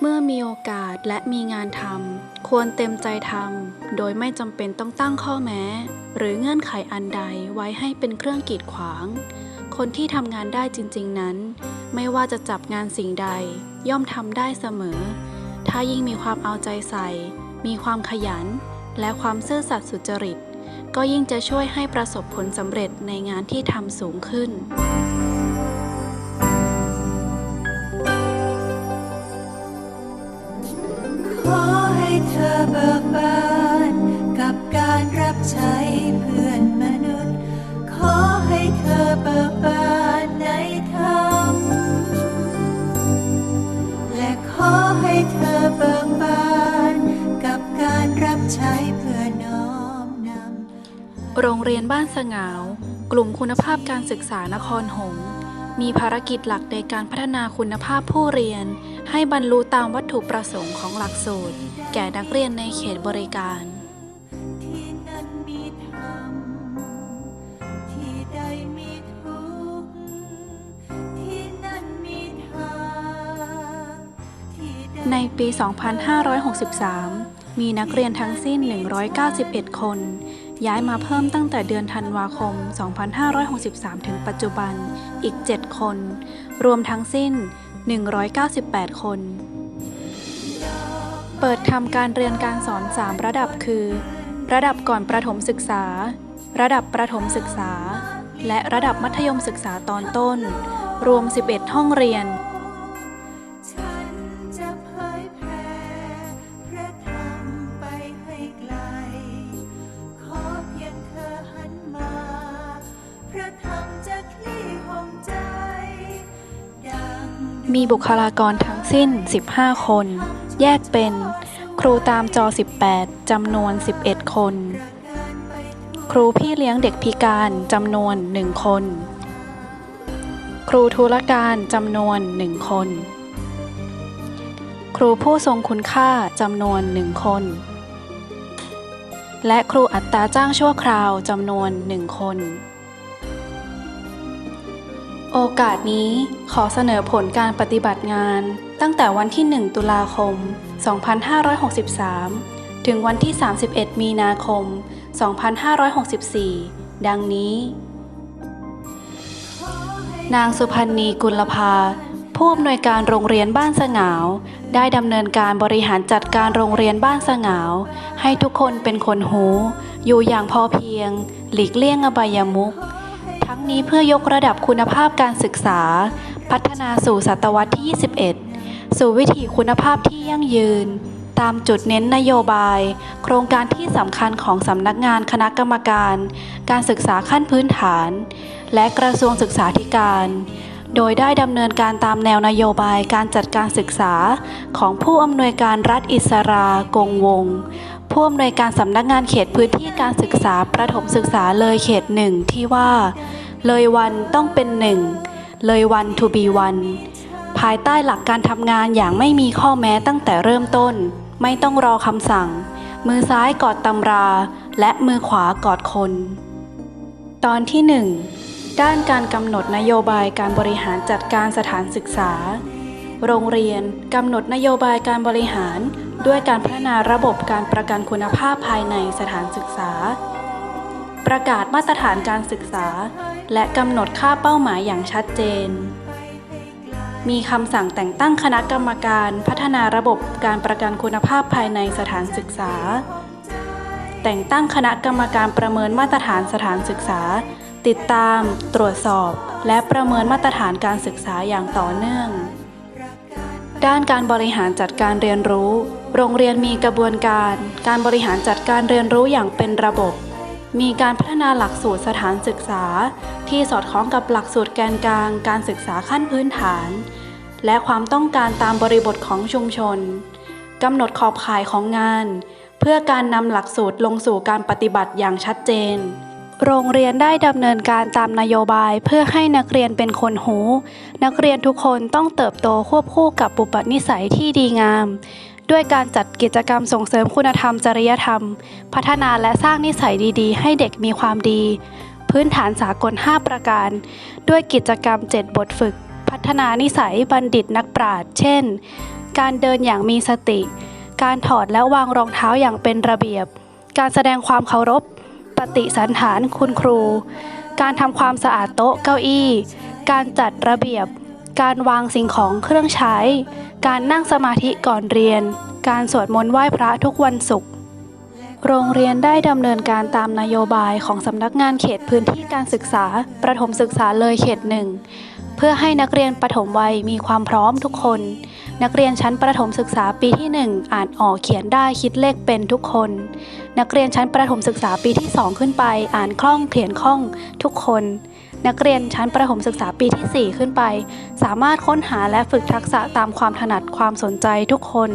เมื่อมีโอกาสและมีงานทำควรเต็มใจทำโดยไม่จำเป็นต้องตั้งข้อแม้ หรือเงื่อนไขอันใดไว้ให้เป็นเครื่องกีดขวาง คนที่ทำงานได้จริง ๆนั้น ไม่ว่าจะจับงานสิ่งใด ย่อมทำได้เสมอ ถ้ายิ่งมีความเอาใจใส่ มีความขยัน และความซื่อสัตย์สุจริต ก็ยิ่งจะช่วยให้ประสบผลสำเร็จในงานที่ทำสูงขึ้น ธอเบิกบานกับการรับใช้เพื่อนมนุษย์ ขอให้เธอเบิกบานในธรรมและขอให้เธอเบิกบานกับการรับใช้เพื่อน้อมนำโรงเรียนบ้านสงาว กลุ่มคุณภาพการศึกษานครหงส์ มีภารกิจหลักในการพัฒนาคุณภาพผู้เรียน ให้บรรลุตามวัตถุประสงค์ของหลักสูตร แก่นักเรียนในเขตบริการที่นั่นมีธรรมที่ใดมีทุกข์ที่นั่นมีทางที่ใดในปี 2563 มีนักเรียนทั้งสิ้น 191 คน ย้ายมาเพิ่มตั้งแต่เดือนธันวาคม 2563 ถึงปัจจุบันอีก 7 คน รวมทั้งสิ้น 198 คน เปิดทำการเรียนการสอน 3 ระดับคือ ระดับก่อนประถมศึกษา ระดับประถมศึกษา และระดับมัธยมศึกษาตอนต้น รวม 11 ห้องเรียน มีบุคลากรทั้งสิ้น 15 คน แยกเป็น ครูตามจอ 18 จำนวน 11 คน ครูพี่เลี้ยงเด็กพิการจำนวน 1 คน ครูธุรการจำนวน 1 คน ครูผู้ทรงคุณค่าจำนวน 1 คน และครูอัตราจ้างชั่วคราวจำนวน 1 คน โอกาสนี้ขอเสนอผลการปฏิบัติงาน ตั้งแต่วันที่ 1 ตุลาคม 2563 ถึงวันที่ 31 มีนาคม 2564 ดังนี้ นางสุพันธ์นีกุลภา ผู้อำนวยการโรงเรียนบ้านสงาว ได้ดำเนินการบริหารจัดการโรงเรียนบ้านสงาว ให้ทุกคนเป็นคนหู อยู่อย่างพอเพียง หลีกเลี่ยงอบายมุข ทั้งนี้เพื่อยกระดับคุณภาพการศึกษา พัฒนาสู่ศตวรรษที่ 21 สู่วิถีคุณภาพที่ยั่งยืน ตามจุดเน้นนโยบาย โครงการที่สำคัญของสำนักงานคณะกรรมการ การศึกษาขั้นพื้นฐาน และกระทรวงศึกษาธิการ โดยได้ดำเนินการตามแนวนโยบายการจัดการศึกษาของผู้อำนวยการรัฐอิสรากงวงผู้อำนวยการสำนักงานเขตพื้นที่การศึกษาประถมศึกษาเลยเขตหนึ่งที่ว่า เลยวันต้องเป็นหนึ่ง เลยวัน to be one ภายใต้หลักการทำงานอย่างไม่มีข้อแม้ตั้งแต่เริ่มต้น ไม่ต้องรอคำสั่ง มือซ้ายกอดตำรา และมือขวากอดคน ตอนที่1ด้านการกำหนดนโยบายการบริหารจัดการสถานศึกษา โรงเรียนกำหนดนโยบายการบริหาร ด้วยการพัฒนาระบบการประกันคุณภาพภายในสถานศึกษา ประกาศมาตรฐานการศึกษา และกำหนดค่าเป้าหมายอย่างชัดเจน มีคำสั่งแต่งตั้งคณะกรรมการพัฒนาระบบการประกันคุณภาพภายในสถานศึกษา แต่งตั้งคณะกรรมการประเมินมาตรฐานสถานศึกษา ติดตาม ตรวจสอบ และประเมินมาตรฐานการศึกษาอย่างต่อเนื่อง ด้านการบริหารจัดการเรียนรู้ โรงเรียนมีกระบวนการ การบริหารจัดการเรียนรู้อย่างเป็นระบบ มีการพัฒนาหลักสูตรสถานศึกษา ที่สอดคล้องกับหลักสูตรแกนกลางการศึกษาขั้นพื้นฐาน และความต้องการตามบริบทของชุมชนกำหนดขอบข่ายของงาน เพื่อการนำหลักสูตรลงสู่การปฏิบัติอย่างชัดเจน โรงเรียนได้ดำเนินการตามนโยบายเพื่อให้นักเรียนเป็นคนหู นักเรียนทุกคนต้องเติบโตควบคู่กับปุปนิสัยที่ดีงาม ด้วยการจัดกิจกรรมส่งเสริมคุณธรรมจริยธรรม พัฒนาและสร้างนิสัยดีๆ ให้เด็กมีความดี พื้นฐานสากล 5 ประการ ด้วยกิจกรรม 7 บทฝึก พัฒนานิสัยบัณฑิตนักปราชญ์เช่น การเดินอย่างมีสติ การถอดและวางรองเท้าอย่างเป็นระเบียบ การแสดงความเคารพ ปฏิสันฐานคุณครู การทำความสะอาดโต๊ะเก้าอี้ การจัดระเบียบ การวางสิ่งของเครื่องใช้ การนั่งสมาธิก่อนเรียน การสวดมนต์ไหว้พระทุกวันศุกร์ โรงเรียนได้ดำเนินการตามนโยบายของสำนักงานเขตพื้นที่การศึกษา ประถมศึกษาเลยเขตหนึ่ง เพื่อให้นักเรียนประถมวัยมีความพร้อมทุกคน นักเรียนชั้นประถมศึกษาปีที่ 1 อ่านออกเขียนได้คิดเลขเป็นทุกคน นักเรียนชั้นประถมศึกษาปีที่ 2 ขึ้นไป อ่านคล่องเขียนคล่องทุกคน นักเรียนชั้นประถมศึกษาปีที่ 4 ขึ้นไป สามารถค้นหาและฝึกทักษะตามความถนัดความสนใจทุกคน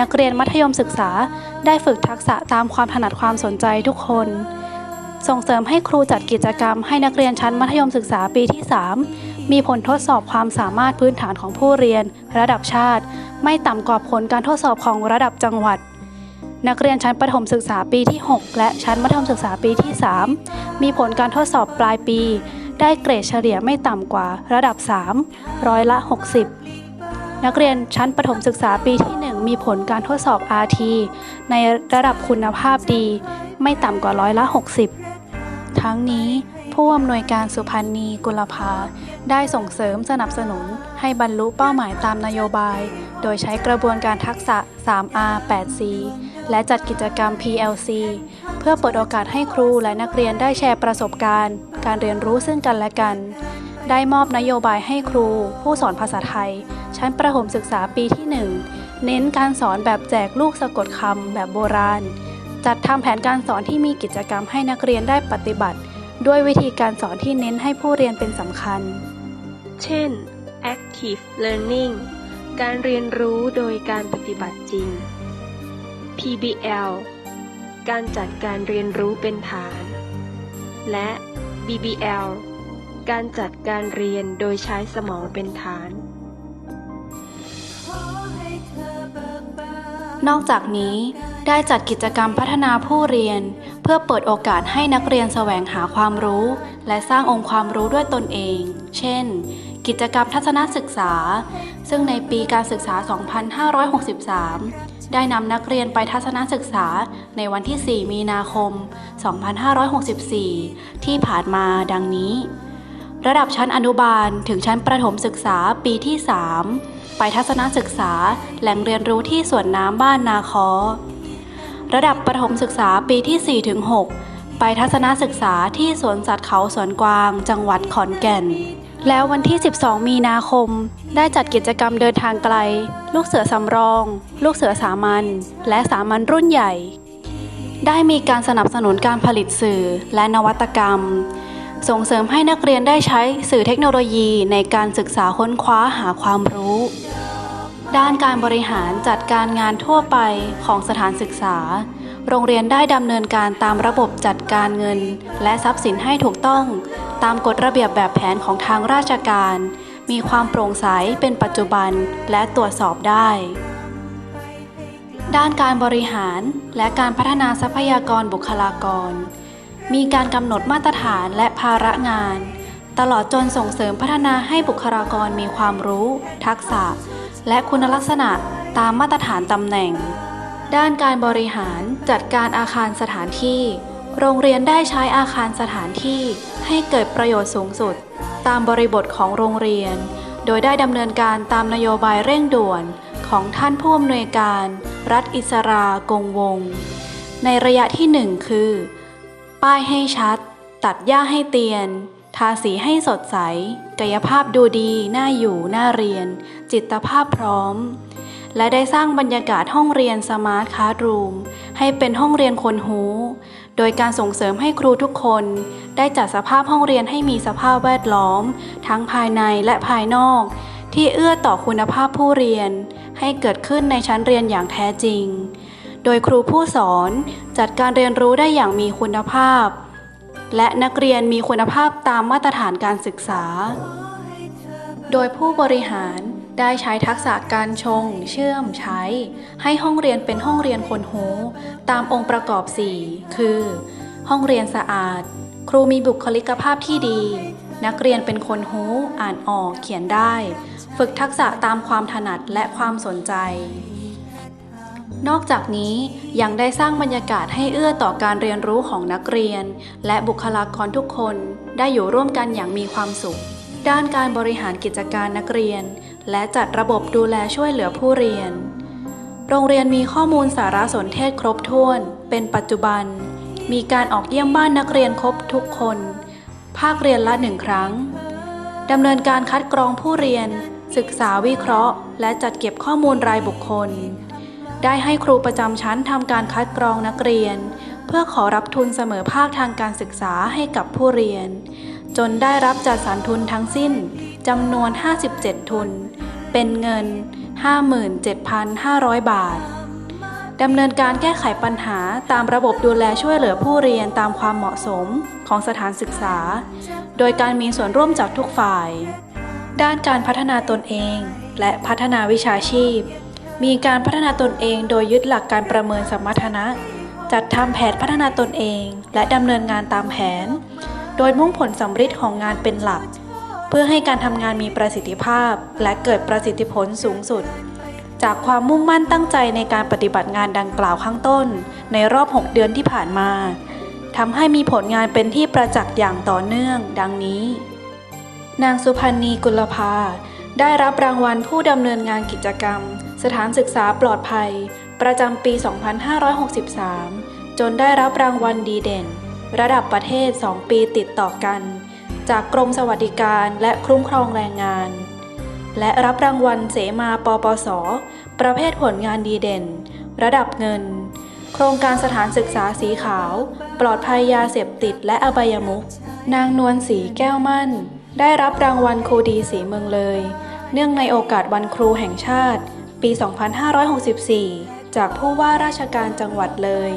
นักเรียนมัธยมศึกษาได้ฝึกทักษะตามความถนัดความสนใจทุกคน ส่งเสริมให้ครูจัดกิจกรรมให้นักเรียนชั้นมัธยมศึกษาปีที่ 3 มีผลทดสอบความสามารถพื้นฐานของผู้เรียน ระดับชาติ ไม่ต่ำกว่าผลการทดสอบของระดับจังหวัด นักเรียนชั้นประถมศึกษาปีที่ 6 และชั้นมัธยมศึกษาปีที่ 3 มีผลการทดสอบปลายปี ได้เกรดเฉลี่ยไม่ต่ำกว่าระดับ 3 ร้อยละ 60 นักเรียนชั้นประถมศึกษาปีที่ 1 มีผลการทดสอบ RT ในระดับคุณภาพดี ไม่ต่ำกว่าร้อยละ 60 ทั้งนี้ ผู้อำนวยการสุพันธ์นีกุลภา ได้ส่งเสริมสนับสนุนให้บรรลุเป้าหมายตามนโยบาย โดยใช้กระบวนการทักษะ 3R 8C และจัดกิจกรรม PLC เพื่อเปิดโอกาสให้ครูและนักเรียนได้แชร์ประสบการณ์ การเรียนรู้ซึ่งกันและกัน ได้มอบนโยบายให้ครู ผู้สอนภาษาไทย ชั้นประถมศึกษาปีที่ 1 เน้นการสอนแบบแจกลูกสะกดคำแบบโบราณ จัดทำแผนการสอนที่มีกิจกรรมให้นักเรียนได้ปฏิบัติ ด้วยวิธีการสอนที่เน้นให้ผู้เรียนเป็นสำคัญ เช่น active learning การเรียนรู้โดยการปฏิบัติจริง PBL การจัดการเรียนรู้เป็นฐาน และ BBL การจัดการเรียนโดยใช้สมองเป็นฐานขอให้เธอเบิกบานนอกจากนี้ ได้จัดกิจกรรมพัฒนาผู้เรียน เพื่อเปิดโอกาสให้นักเรียนแสวงหาความรู้ และสร้างองค์ความรู้ด้วยตนเอง เช่น กิจกรรมทัศนศึกษา ซึ่งในปีการศึกษา 2563 ได้นำนักเรียนไปทัศนศึกษาในวันที่ 4 มีนาคม 2564 ที่ผ่านมาดังนี้ ระดับชั้นอนุบาลถึงชั้นประถมศึกษาปีที่ 3 ไปทัศนศึกษาแหล่งเรียนรู้ที่สวนน้ำบ้านนาคอ ระดับประถมศึกษาปีที่4ถึง6ไปทัศนศึกษาที่สวนสัตว์เขาสวนกวาง จังหวัดขอนแก่น แล้ววันที่ 12 มีนาคม ได้จัดกิจกรรมเดินทางไกล ลูกเสือสำรอง ลูกเสือสามัญ และสามัญรุ่นใหญ่ ได้มีการสนับสนุนการผลิตสื่อและนวัตกรรม ส่งเสริมให้นักเรียนได้ใช้สื่อเทคโนโลยีในการศึกษาค้นคว้าหาความรู้ ด้านการบริหารจัดการงานทั่วไปของสถานศึกษา โรงเรียนได้ดำเนินการตามระบบจัดการเงิน และทรัพย์สินให้ถูกต้อง ตามกฎระเบียบแบบแผนของทางราชการ มีความโปร่งใสเป็นปัจจุบันและตรวจสอบได้ ด้านการบริหารและการพัฒนาทรัพยากรบุคลากร มีการกำหนดมาตรฐานและภาระงาน ตลอดจนส่งเสริมพัฒนาให้บุคลากรมีความรู้ ทักษะ และคุณลักษณะตามมาตรฐานตำแหน่ง ด้านการบริหารจัดการอาคารสถานที่ โรงเรียนได้ใช้อาคารสถานที่ให้เกิดประโยชน์สูงสุด ตามบริบทของโรงเรียน โดยได้ดำเนินการตามนโยบายเร่งด่วนของท่านผู้อำนวยการ รัฐอิสรากงวง ในระยะที่หนึ่งคือ ป้ายให้ชัด ตัดหญ้าให้เตียน ทาสีให้สดใส กายภาพดูดีน่าอยู่น่าเรียน จิตภาพพร้อม และได้สร้างบรรยากาศห้องเรียนสมาร์ทคลาสรูมให้เป็นห้องเรียนคนหู โดยการส่งเสริมให้ครูทุกคน ได้จัดสภาพห้องเรียนให้มีสภาพแวดล้อม ทั้งภายในและภายนอก ที่เอื้อต่อคุณภาพผู้เรียน ให้เกิดขึ้นในชั้นเรียนอย่างแท้จริง โดยครูผู้สอนจัดการเรียนรู้ได้อย่างมีคุณภาพ และนักเรียนมีคุณภาพตามมาตรฐานการศึกษา โดยผู้บริหารได้ใช้ทักษะการชง เชื่อมใช้ ให้ห้องเรียนเป็นห้องเรียนคนหู ตามองค์ประกอบ 4 คือ ห้องเรียนสะอาด ครูมีบุคลิกภาพที่ดี นักเรียนเป็นคนหูอ่านออกเขียนได้ ฝึกทักษะตามความถนัดและความสนใจ นอกจากนี้ยังได้สร้างบรรยากาศให้เอื้อต่อการเรียนรู้ของนักเรียน และบุคลากรทุกคนได้อยู่ร่วมกันอย่างมีความสุข ด้านการบริหารกิจการนักเรียน และจัดระบบดูแลช่วยเหลือผู้เรียน โรงเรียนมีข้อมูลสารสนเทศครบถ้วน เป็นปัจจุบัน มีการออกเยี่ยมบ้านนักเรียนครบทุกคน ภาคเรียนละหนึ่งครั้งดำเนินการคัดกรองผู้เรียน ศึกษาวิเคราะห์ และจัดเก็บข้อมูลรายบุคคล ได้ให้ครูประจำชั้นทำการคัดกรองนักเรียน เพื่อขอรับทุนเสมอภาคทางการศึกษาให้กับผู้เรียน จนได้รับจัดสรรทุนทั้งสิ้นจำนวน 57 ทุน เป็นเงิน 57,500 บาทดำเนินการแก้ไขปัญหาตามระบบดูแลช่วยเหลือผู้เรียนตามความเหมาะสมของสถานศึกษา โดยการมีส่วนร่วมจากทุกฝ่าย ด้านการพัฒนาตนเอง และพัฒนาวิชาชีพ มีการพัฒนาตนเองโดยยึดหลักการประเมินสมรรถนะ จัดทำแผนพัฒนาตนเอง และดำเนินงานตามแผน โดยมุ่งผลสำฤทธิ์ของงานเป็นหลัก เพื่อให้การทำงานมีประสิทธิภาพ และเกิดประสิทธิผลสูงสุด จากความมุ่งมั่นตั้งใจในการปฏิบัติงานดังกล่าวข้างต้น ในรอบ 6 เดือนที่ผ่านมาทำให้มีผลงานเป็นที่ประจักษ์อย่างต่อเนื่อง ดังนี้ นางสุพันธ์นีกุลภาได้รับรางวัลผู้ดำเนินงานกิจกรรม สถานศึกษาปลอดภัย ประจำปี 2563 จนได้รับรางวัลดีเด่น ระดับประเทศ 2 ปีติดต่อกัน จากกรมสวัสดิการและคุ้มครองแรงงาน และรับรางวัลเสมาปปส ประเภทผลงานดีเด่น ระดับเงิน โครงการสถานศึกษาสีขาว ปลอดภัยยาเสพติดและอบายมุขนางนวลศรีแก้วมั่น ได้รับรางวัลครูดีสีเมืองเลย เนื่องในโอกาสวันครูแห่งชาติ ปี 2564 จากผู้ว่าราชการจังหวัดเลย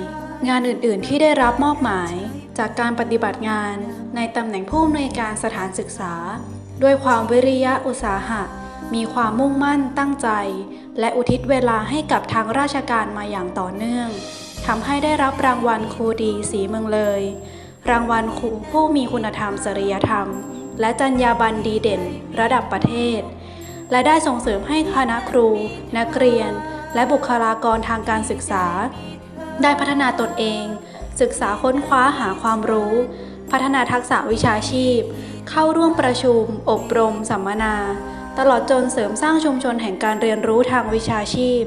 งานอื่นๆที่ได้รับมอบหมายจากการปฏิบัติงานในตำแหน่งผู้อำนวยการสถานศึกษา ด้วยความวิริยะอุตสาหะ มีความมุ่งมั่นตั้งใจ และอุทิศเวลาให้กับทางราชการมาอย่างต่อเนื่องทำให้ได้รับรางวัลครูดีสีเมืองเลย รางวัลครูผู้มีคุณธรรมจริยธรรม และจรรยาบรรณดีเด่น ระดับประเทศ และได้ส่งเสริมให้คณะครู นักเรียน และบุคลากรทางการศึกษา ได้พัฒนาตนเอง ศึกษาค้นคว้าหาความรู้ พัฒนาทักษะวิชาชีพ เข้าร่วมประชุม อบรม สัมมนา ตลอดจนเสริมสร้างชุมชนแห่งการเรียนรู้ทางวิชาชีพ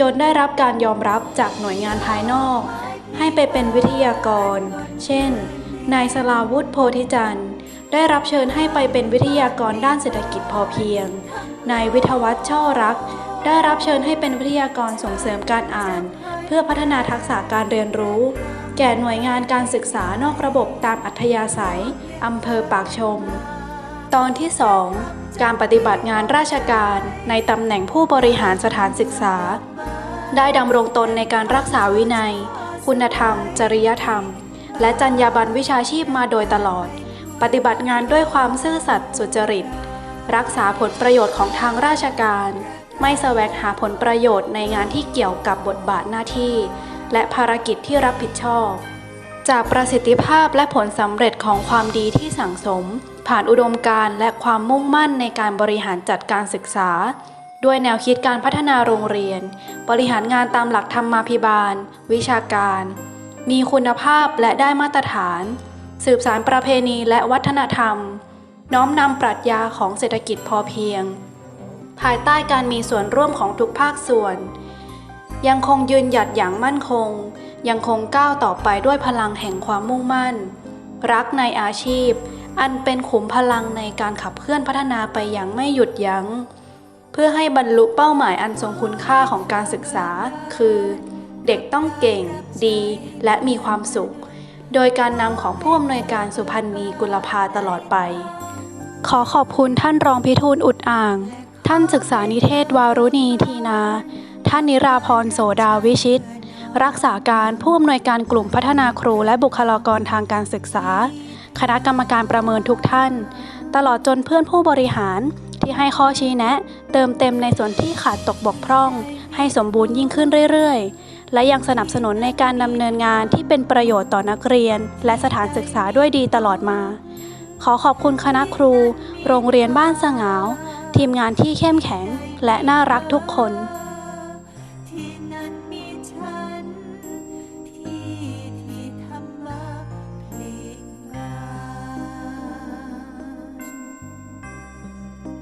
จนได้รับการยอมรับจากหน่วยงานภายนอก ให้ไปเป็นวิทยากร เช่น นายสลาวุธโพธิจันทร์ได้รับเชิญให้ไปเป็นวิทยากรด้านเศรษฐกิจพอเพียง นายวิทยวัฒน์ช่อรัก ได้รับเชิญให้เป็นวิทยากรส่งเสริมการอ่าน เพื่อพัฒนาทักษะการเรียนรู้ แก่หน่วยงานการศึกษานอกระบบตามอัธยาศัย อำเภอปากชม ตอนที่ 2 การปฏิบัติงานราชการในตำแหน่งผู้บริหารสถานศึกษา ได้ดำรงตนในการรักษาวินัย คุณธรรม จริยธรรม และจรรยาบรรณวิชาชีพมาโดยตลอด ปฏิบัติงานด้วยความซื่อสัตย์สุจริต รักษาผลประโยชน์ของทางราชการ ไม่แสวงหาผลประโยชน์ในงานที่เกี่ยวกับบทบาทหน้าที่ และภารกิจที่รับผิดชอบ จากประสิทธิภาพและผลสำเร็จของความดีที่สั่งสม ผ่านอุดมการณ์และความมุ่งมั่นในการบริหารจัดการศึกษา ด้วยแนวคิดการพัฒนาโรงเรียน บริหารงานตามหลักธรรมาภิบาล วิชาการ มีคุณภาพและได้มาตรฐาน สืบสารประเพณีและวัฒนธรรม น้อมนำปรัชญาของเศรษฐกิจพอเพียง ภายใต้การมีส่วนร่วมของทุกภาคส่วน ยังคงยืนหยัดอย่างมั่นคง ยังคงก้าวต่อไปด้วยพลังแห่งความมุ่งมั่น รักในอาชีพ อันเป็นขุมพลังในการขับเคลื่อนพัฒนาไปอย่างไม่หยุดยัง้ง เพื่อให้บรรลุเป้าหมายอันทรงคุณค่าของการศึกษา คือ เด็กต้องเก่ง ดี และมีความสุข โดยการนำของผู้อำนวยการสุพันธ์นีกุลภาตลอดไป ขอขอบคุณท่านรองพิทูลอุดอ่าง ท่านศึกษานิเทศวารุณีทีนา ท่านนิราพรโสดาวิชิต รักษาการผู้อำนวยการกลุ่มพัฒนาครูและบุคลากรทางการศึกษา คณะกรรมการประเมินทุกท่าน ตลอดจนเพื่อนผู้บริหารที่ให้ข้อชี้แนะ เติมเต็มในส่วนที่ขาดตกบกพร่อง ให้สมบูรณ์ยิ่งขึ้นเรื่อยๆ และยังสนับสนุนในการดำเนินงานที่เป็นประโยชน์ต่อนักเรียน และสถานศึกษาด้วยดีตลอดมา ขอขอบคุณคณะครู โรงเรียนบ้านสงาว ที่ทีมงานที่เข้มแข็ง และน่ารักทุกคน